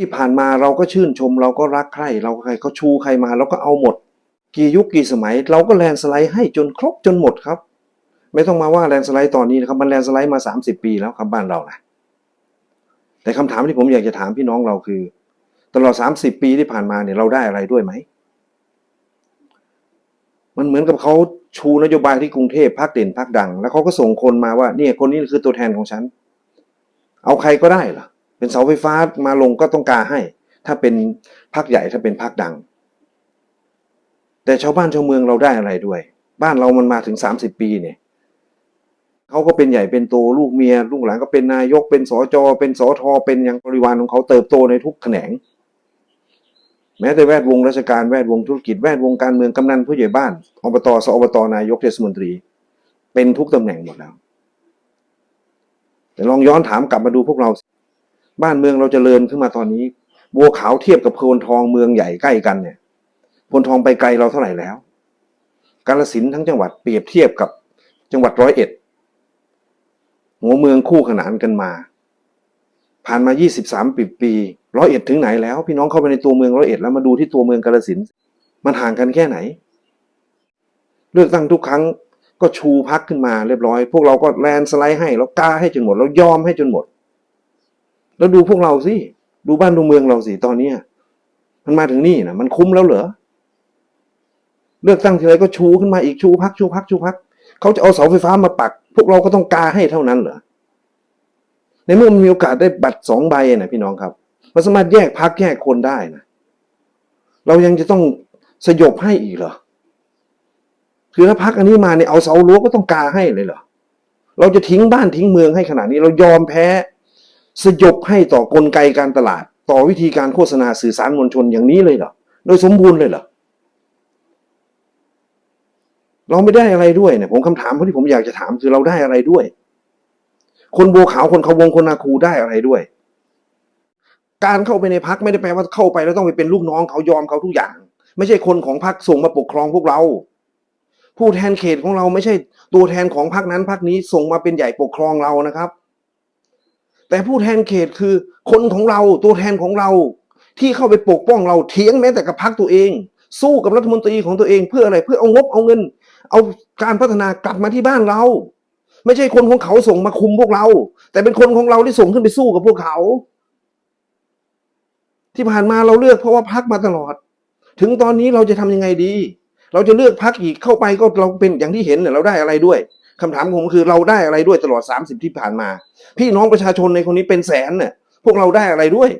ที่ผ่านมาเราก็ชื่นชม เราก็รักใคร เราใครเขาชูใครมาเราก็เอาหมด กี่ยุคกี่สมัย เราก็แลนสไลด์ให้จนครบจนหมดครับ ไม่ต้องมาว่าแลนสไลด์ตอนนี้นะครับมันแลนสไลด์มาสามสิบปีแล้วครับบ้านเรานะแต่คำถามที่ผมอยากจะถามพี่น้องเราคือ ตลอดสามสิบปีที่ผ่านมาเนี่ยเราได้อะไรด้วยไหมมันเหมือนกับเขาชูนโยบายที่กรุงเทพพักเด่นพักดัง แล้วเขาก็ส่งคนมาว่าเนี่ยคนนี้คือตัวแทนของฉัน เอาใครก็ได้เหรอ เป็นเสาไฟฟ้ามาลงก็ต้องการให้ ถ้าเป็นพักใหญ่ถ้าเป็นพักดัง แต่ชาวบ้านชาวเมืองเราได้อะไรด้วย บ้านเรามันมาถึงสามสิบปีเนี่ยเขาก็เป็นใหญ่เป็นโตลูกเมียลูกหลานก็เป็นนายกเป็นสจเป็นสทเป็นอย่างบริวารของเขาเติบโตในทุกแขนง แม้แต่แวดวงราชการแวดวงธุรกิจแวดวงการเมืองกำนันผู้ใหญ่บ้านอบตสอบตนายกเทศมนตรี เป็นทุกตำแหน่งหมดแล้วแต่ลองย้อนถามกลับมาดูพวกเรา บ้านเมืองเราจเจริญขึ้นมาตอนนี้บัวขาวเทียบกับโพนทองเมืองใหญ่ใกล้กันเนี่ยโพนทองไปไกลเราเท่าไหร่แล้ว กาลสินทั้งจังหวัดเปรียบเทียบกับจังหวัดร้อยเอ็ดหัวเมืองคู่ขนานกันมา ผ่านมา 23ปีปีร้อยเอ็ดถึงไหนแล้ว พี่น้องเข้าไปในตัวเมืองร้อยเอ็ดแล้วมาดูที่ตัวเมืองกาลสินมันห่างกันแค่ไหน เลือกตั้งทุกครั้งก็ชูพักขึ้นมาเรียบร้อย พวกเราก็แลนสไลด์ให้แล้วกล้าให้จนหมดแล้วยอมให้จนหมด แล้วดูพวกเราสิ ดูบ้านดูเมืองเราสิตอนเนี้ยมันมาถึงนี่นะมันคุ้มแล้วเหรอ เลือกตั้งทีไรก็ชูขึ้นมาอีกชูพักชูพักชูพัก เขาจะเอาเสาไฟฟ้ามาปัก พวกเราก็ต้องกาให้เท่านั้นเหรอ ในเมื่อมันมีโอกาสได้บัตรสองใบนะพี่น้องครับ มันสามารถแยกพักแยกคนได้นะ เรายังจะต้องสยบให้อีกเหรอ คือถ้าพักอันนี้มาเนี่ยเอาเสารั้วก็ต้องกาให้เลยเหรอ เราจะทิ้งบ้านทิ้งเมืองให้ขนาดนี้ เรายอมแพ้ สยบให้ต่อกลไกการตลาด ต่อวิธีการโฆษณาสื่อสารมวลชนอย่างนี้เลยเหรอโดยสมบูรณ์เลยเหรอเราไม่ได้อะไรด้วยเนี่ยผมคำถามที่ผมอยากจะถามคือเราได้อะไรด้วย คนบัวขาวคนเขาวงคนนาคูได้อะไรด้วย การเข้าไปในพักไม่ได้แปลว่าเข้าไปแล้วต้องไปเป็นลูกน้องเขายอมเขาทุกอย่าง ไม่ใช่คนของพักส่งมาปกครองพวกเรา ผู้แทนเขตของเราไม่ใช่ตัวแทนของพักนั้นพักนี้ส่งมาเป็นใหญ่ปกครองเรานะครับ แต่ผู้แทนเขตคือคนของเราตัวแทนของเรา ที่เข้าไปปกป้องเราเถียงแม้แต่กับพักตัวเอง สู้กับรัฐมนตรีของตัวเองเพื่ออะไรเพื่อเอางบเอาเงิน เอาการพัฒนากลับมาที่บ้านเรา ไม่ใช่คนของเขาส่งมาคุมพวกเรา แต่เป็นคนของเราที่ส่งขึ้นไปสู้กับพวกเขา ที่ผ่านมาเราเลือกเพราะว่าพักมาตลอด ถึงตอนนี้เราจะทำยังไงดี เราจะเลือกพักอีกเข้าไปก็เราเป็นอย่างที่เห็นเราได้อะไรด้วย คำถามผมคือเราได้อะไรด้วยตลอด 30 ที่ผ่านมา พี่น้องประชาชนในคนนี้เป็นแสนเนี่ยพวกเราได้อะไรด้วย